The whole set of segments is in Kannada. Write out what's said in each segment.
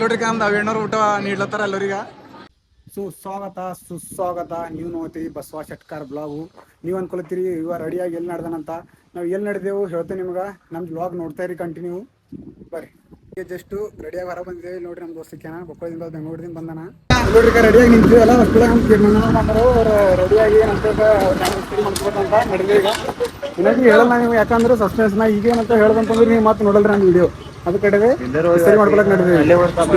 ನೋಡ್ರಿ ನಮ್ದು ಅವೇಣ್ಣವ್ರು ಊಟ ನೀಡ್ಲತ್ತಾರ ಎಲ್ಲರಿಗ. ಸುಸ್ವಾಗತ ಸುಸ್ವಾಗತ. ನೀವು ನೋಡ್ತೀವಿ ಬಸವ ಶಟ್ಕಾರ್ ಬ್ಲಾಗು. ನೀವು ಅನ್ಕೊಳ್ತೀರಿ, ಇವ ರೆಡಿಯಾಗಿ ಎಲ್ಲಿ ನಡ್ದನಂತ. ನಾವು ಎಲ್ಲಿ ನಡೆದೆವು ಹೇಳ್ತೇವೆ ನಿಮ್ಗೆ. ನಮ್ಮ ಬ್ಲಾಗ್ ನೋಡ್ತಾ ಇರಿ ಕಂಟಿನ್ಯೂ ಬರ್ರಿ. ಜಸ್ಟ್ ರೆಡಿಯಾಗಿ ಹೊರ ಬಂದಿದ್ದೇವೆ ನೋಡ್ರಿ ನಮ್ಮ ದೋಸ್ತಕ್ಕೆನ ಬೊಕ್ಕಳದಿಂದ ಬೆಂಗಳೂರಿಂದ ಬಂದನ. ನೋಡ್ರಿ ರೆಡಿಯಾಗಿ ನಿಂತೀವಲ್ಲ ಅಷ್ಟು ಅವ್ರು ರೆಡಿಯಾಗಿ ಅಂತ ನಡೆದ ಈಗ. ಇನ್ನೊಂದು ಹೇಳಲ್ಲ ನೀವು, ಯಾಕಂದ್ರೆ ಸಸ್ಪೆನ್ಸ್ನ ಈಗೇನಂತ ಹೇಳ್ದಂತಂದ್ರೆ ನೀವು ಮತ್ತೆ ನೋಡಲ್ರಿ ನಮ್ಮ ವಿಡಿಯೋ ಅದ ಕಡೆಗೆ ಸರಿ ಮಾಡ್ಕೊಳಕ್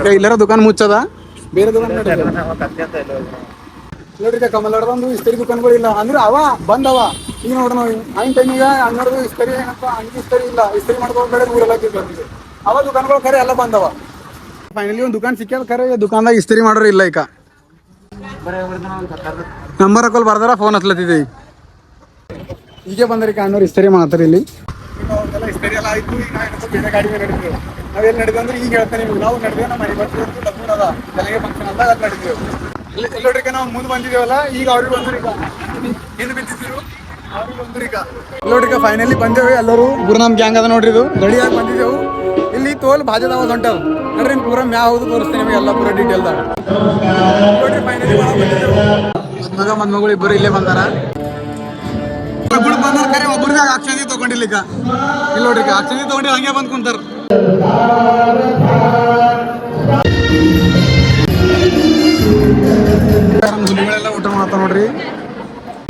ಈಗ ಇಲ್ಲರ ದುಕಾನ್ ಮುಚ್ಚದ? ಬೇರೆ ದುಕಾನ್ ನೋಡ್ರಿ. ಕಮಲ್ ಒಂದು ಇಸ್ತರಿ ದುಕಾನ್ಗಳು ಇಲ್ಲ. ಅಂದ್ರೆ ಅವ ಬಂದವ. ಈಗ ನೋಡ್ರಿ ನಾವು ಆಯ್ನ ಟೈಮಿಗೆ ಹನ್ನೆರಡು ಇಸ್ತರಿ ಏನಪ್ಪ ಹಂಗೆ ಇಸ್ತರಿ ಇಲ್ಲ. ಇಸ್ತರಿ ಮಾಡ್ಕೊಂಡು ಊರೆಲ್ಲ ಬಂದಿದೆ ಅವ ದುಕಾನ್ಗಳು ಖರೆ ಎಲ್ಲ ಬಂದವ. ಫೈನಲಿ ಒಂದು ದುಕಾನ್ ಸಿಕ್ಕದ ಖರೆ ದುಕಾನ್ದಾಗ ಇಸ್ತ್ರಿ ಮಾಡೋರು ಇಲ್ಲ ಈಗ. ನಂಬರ್ ಹಾಕೋಲ್ ಬರ್ದಾರ ಫೋನ್ ಹತ್ಲತ್ತಿದೆ ಈಗ ಈಗ ಬಂದ್ರಿ ಕಾಣೋರು ಇಸ್ತರಿ ಮಾಡ್ತಾರೆ ಇಲ್ಲಿ. ಎಲ್ಲ ಆಯ್ತು ಈಗ ನಾವು ಬೇರೆ ಗಾಡಿ ಮೇಲೆ ನಡೆದಿದ್ದೇವೆ ನಾವೆಲ್ಲಿ ನಡೆದ ಅಂದ್ರೆ ಈಗ ಹೇಳ್ತಾನೆ ನಿಮ್ಗೆ. ನಾವು ನಡೆದೇವೆ ನಮ್ಮ ಮನೆ ಬರ್ತೀವಿ ಲಗ್ನ ಅದ. ತಲೆಗೆ ಫಂಕ್ಷನ್ ಅಂತ ಅದ್ ನಡೆದೇವು. ಇಲ್ಲಿ ಎಲ್ಲೋಡಕ್ಕೆ ನಾವು ಮುಂದೆ ಬಂದಿದ್ದೇವಲ್ಲ ಈಗ ಅವ್ರಿಗೆ ಬಂದ್ರು ಈಗ ಏನು ಬಿದ್ದಿದ್ರು ಫೈನಲಿ ಬಂದೇವೆ ಎಲ್ಲರೂ. ಗುರುನಾಮ್ ಗ್ಯಾಂಗ್ ಅದ ನೋಡ್ರಿ ಇದು. ಗಡಿಯಾಗಿ ಬಂದಿದ್ದೆವು. ಇಲ್ಲಿ ತೋಲ್ ಭಾಜದ ಹೊಂಟವು ನೋಡ್ರಿ, ಪೂರ ಮ್ಯಾ ಹೌದು ತೋರಿಸ್ತೀನಿ ನಿಮಗೆ ಎಲ್ಲ ಪೂರ ಡೀಟೇಲ್ದಾಗ ನೋಡ್ರಿ ಫೈನಲಿ ಮಗ ಮದ್ಮಗಳು ಇಬ್ಬರು ಇಲ್ಲೇ ಬಂದಾರ. ಅಕ್ಷಂದಿ ತಗೊಂಡಿಲ್ಲ ಈಗ ಇಲ್ಲಿ ನೋಡ್ರಿ ಅಕ್ಷಂದಿ ತಗೊಂಡಿ ಹಂಗೆ ಬಂದ್ ಕುಂತಾರ. ಹುಲಿಗಳೆಲ್ಲ ಊಟ ಮಾಡ್ತಾವ ನೋಡ್ರಿ.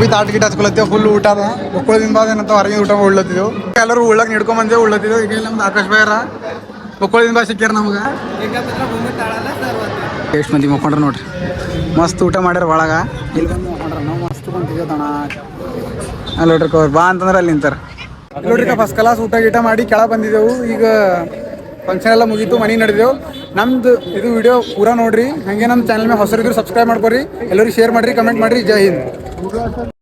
ಬಿ ತಾಟ್ ಗಿಟ್ ಹಚ್ಕೊಳತ್ತೇವೆ ಫುಲ್ ಊಟ ಅದ. ಒಕ್ಕಳದಿಂದ ಬಾದ ಏನಂತ ಹೊರಗಿನ ಊಟ ಉಳ್ಳತ್ತಿದ್ದೆವು ಎಲ್ಲರೂ ಉಳ್ಳಕ್ ನಿಡ್ಕೊಂಡ್ ಬಂದೇವು ಉಳ್ಳತ್ತಿದ್ದೆವು ಈಗ ನಮ್ದು ಆಕಾಶ್ ಬಾಯರ ಒಕ್ಕಳದಿಂದ ಬಾ ಸಿಕ್ಕ್ಯಾರ ನಮ್ಗೆ. ಎಷ್ಟು ಮಂದಿ ಮಕ್ಕೊಂಡ್ರ ನೋಡ್ರಿ. ಮಸ್ತ್ ಊಟ ಮಾಡ್ಯಾರ ಒಳಗ. ಇಲ್ಲಿ ಬಂದು ಮಕ್ಕೊಂಡ್ರ, ನಾವು ಮಸ್ತ್ ಬಂದಿದ್ದೇವೆ ತಣ ಅಲ್ಲಿ ನೋಡ್ರಿ ಕವರ್ ಬಾ ಅಂತಂದ್ರೆ ಅಲ್ಲಿ ನಿಂತಾರ. ನೋಡ್ರಿ ಫಸ್ಟ್ ಕ್ಲಾಸ್ ಊಟ ಗೀಟ ಮಾಡಿ ಕೆಳ ಬಂದಿದ್ದೆವು. ಈಗ ಫಂಕ್ಷನ್ ಎಲ್ಲ ಮುಗೀತು, ಮನೆ ನಡೆದೆವು. ನಮ್ದು ಇದು ವಿಡಿಯೋ ಪೂರಾ ನೋಡ್ರಿ. ಹಂಗೆ ನಮ್ಮ ಚಾನಲ್ ಮೇಲೆ ಹೊಸರಿದ್ರು ಸಬ್ಸ್ಕ್ರೈಬ್ ಮಾಡ್ಕೊರಿ. ಎಲ್ಲರಿಗೂ ಶೇರ್ ಮಾಡ್ರಿ ಕಮೆಂಟ್ ಮಾಡ್ರಿ. ಜೈ ಹಿಂದ್.